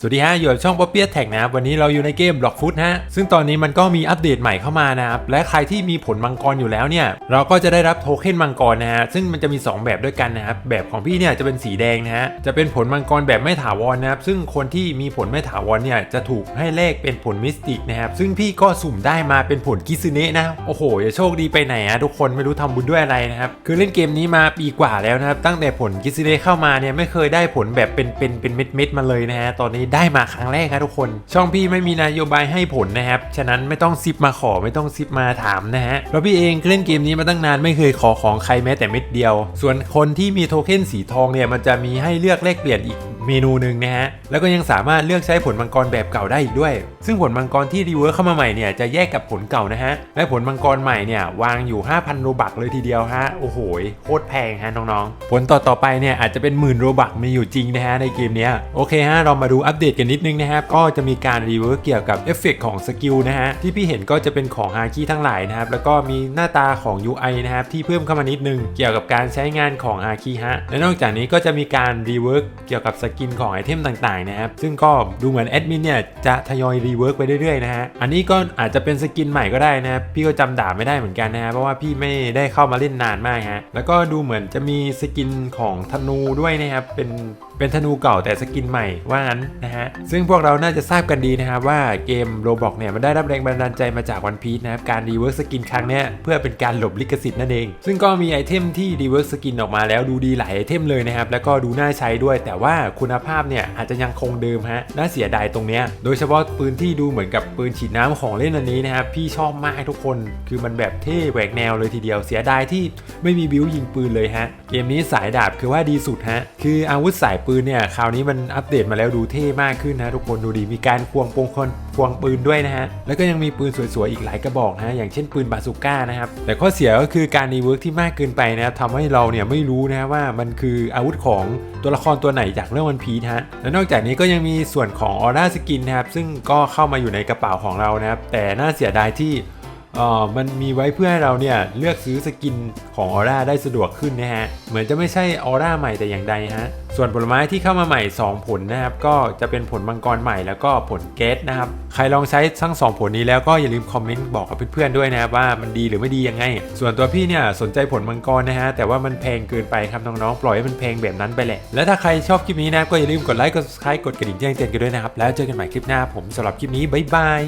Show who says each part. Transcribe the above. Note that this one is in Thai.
Speaker 1: สวัสดีฮะ อยู่กับช่องป๊อปเปียแท็กนะครับ วันนี้เราอยู่ในเกม Block Foot ฮะ ซึ่งตอนนี้มันก็มีอัปเดตใหม่เข้ามานะครับ และใครที่มีผลมังกรอยู่แล้วเนี่ย เราก็จะได้รับโทเค็นมังกรนะฮะ ซึ่งมันจะมี 2 แบบด้วยกันนะครับ แบบของพี่เนี่ยจะเป็นสีแดงนะฮะ จะเป็นผลมังกรแบบไม่ถาวรนะครับ ซึ่งคนที่มีผลไม่ถาวรเนี่ยจะถูกให้เลขเป็นผลมิสติกนะครับ ซึ่งพี่ก็สุ่มได้มาเป็นผลกิซึเนะนะ โอ้โหอย่าโชคดีไปไหนอะทุกคนไม่รู้ทำบุญด้วยอะไรนะครับ คือเล่นเกมนี้มาปีกว่าแล้วนะครับ ตั้งแต่ผลกิซึเนะเข้ามาเนี่ยไม่เคยได้ผลแบบเป็นเป็นเป็นเม็ดเม็ดมาเลยนะฮะตอนนี้ได้มาครั้งแรกครับทุกคน ช่องพี่ไม่มีนโยบายให้ผลนะครับ ฉะนั้นไม่ต้องซิปมาขอไม่ต้องซิปมาถามนะฮะเพราะพี่เองเล่นเกมนี้มาตั้งนานไม่เคยขอของใครแม้แต่เม็ดเดียว ส่วนคนที่มีโทเค็นสีทองเนี่ยมันจะมีให้เลือกเลขเปลี่ยนอีก เมนูหนึ่งนะฮะ แล้วก็ยังสามารถเลือกใช้ผลมังกรแบบเก่าได้อีกด้วย ซึ่งผลมังกรที่รีเวิร์สเข้ามาใหม่เนี่ยจะแยกกับผลเก่านะฮะ และผลมังกรใหม่เนี่ยวางอยู่ 5,000 โรบักเลยทีเดียวฮะ โอ้โห โคตรแพงฮะน้องๆ ผลต่อต่อไปเนี่ยอาจจะเป็นหมื่นโรบักมีอยู่จริงนะฮะในเกมนี้โอเคฮะเรามาดูอัปเดตกันนิดนึงนะครับก็จะมีการรีเวิร์สเกี่ยวกับเอฟเฟกของสกิลนะฮะที่พี่เห็นก็จะเป็นของฮาคิทั้งหลายนะครับแล้วก็มีหน้าตาของ UI นะครับที่เพิ่มเข้ามานิดนึงเกี่ยวกับการใช้งานของฮาคิฮะและนอกจากนี้ก็จะมีการรีเวิร์สเกี่ยวกับสกินของไอเทมต่างๆนะครับซึ่งก็ดูเหมือนแอดมินเนี่ยจะทยอยรีเวิร์กไปเรื่อยๆนะฮะอันนี้ก็อาจจะเป็นสกินใหม่ก็ได้นะครับพี่ก็จำดาบไม่ได้เหมือนกันนะฮะเพราะว่าพี่ไม่ได้เข้ามาเล่นนานมากฮะแล้วก็ดูเหมือนจะมีสกินของธนูด้วยนะครับเป็นเป็นธนูเก่าแต่สกินใหม่ว่างั้นนะฮะซึ่งพวกเราน่าจะทราบกันดีนะครับว่าเกมโรบอกเนี่ยมันได้รับแรงบันดาลใจมาจากวันพีชนะครับการรีเวิร์กสกินครั้งเนี้ยเพื่อเป็นการหลบลิขสิทธิ์นั่นเอง ซึ่งก็มีไอเทมที่รีเวิร์กสกินออกมาแล้วดูดีหลายไอเทมเลยนะครับแล้วก็ดูน่าใช้ด้วยแต่ว่าคุณภาพเนี่ยอาจจะยังคงเดิมฮะน่าเสียดายตรงเนี้ยโดยเฉพาะปืนที่ดูเหมือนกับปืนฉีดน้ำของเล่นอันนี้นะครับพี่ชอบมากทุกคนคือมันแบบเท่แหวกแนวเลยทีเดียวเสียดายที่ไม่มีบิวยิงปืนเลยฮะเกมนี้สายดาบคือว่าดีสุดฮะคืออาวุธสายปืนเนี่ยคราวนี้มันอัปเดตมาแล้วดูเท่มากขึ้นนะทุกคนดูดีมีการควงปงคน ควงปืนด้วยนะฮะ แล้วก็ยังมีปืนสวยๆ อีกหลายกระบอกนะฮะ อย่างเช่นปืนบาซูก้านะครับ แต่ข้อเสียก็คือการรีเวิร์กที่มากเกินไปนะครับทำให้เราเนี่ยไม่รู้นะว่ามันคืออาวุธของตัวละครตัวไหนจากเรื่องวันพีทฮะ และนอกจากนี้ก็ยังมีส่วนของออร่าสกินนะครับ ซึ่งก็เข้ามาอยู่ในกระเป๋าของเรานะครับ แต่น่าเสียดายที่ เอ่อมันมีไว้เพื่อให้เราเนี่ยเลือกซื้อสกินของออร่าได้สะดวกขึ้นนะฮะ เหมือนจะไม่ใช่ออร่าใหม่แต่อย่างใดฮะ ส่วนผลไม้ที่เข้ามาใหม่ 2 ผลนะครับ ก็จะเป็นผลมังกรใหม่แล้วก็ผลเกสนะครับ ใครลองใช้ทั้ง 2 ผลนี้แล้วก็อย่าลืมคอมเมนต์บอกกับเพื่อนๆด้วยนะครับว่ามันดีหรือไม่ดียังไง ส่วนตัวพี่เนี่ยสนใจผลมังกรนะฮะแต่ว่ามันแพงเกินไปครับน้องๆปล่อยให้มันแพงแบบนั้นไปแหละ และถ้าใครชอบคลิปนี้นะก็อย่าลืมกดไลค์กด subscribe กดกระดิ่งแจ้งเตือนกันด้วยนะครับแล้วเจอกันใหม่คลิปหน้าผมสำหรับคลิปนี้บ๊ายบาย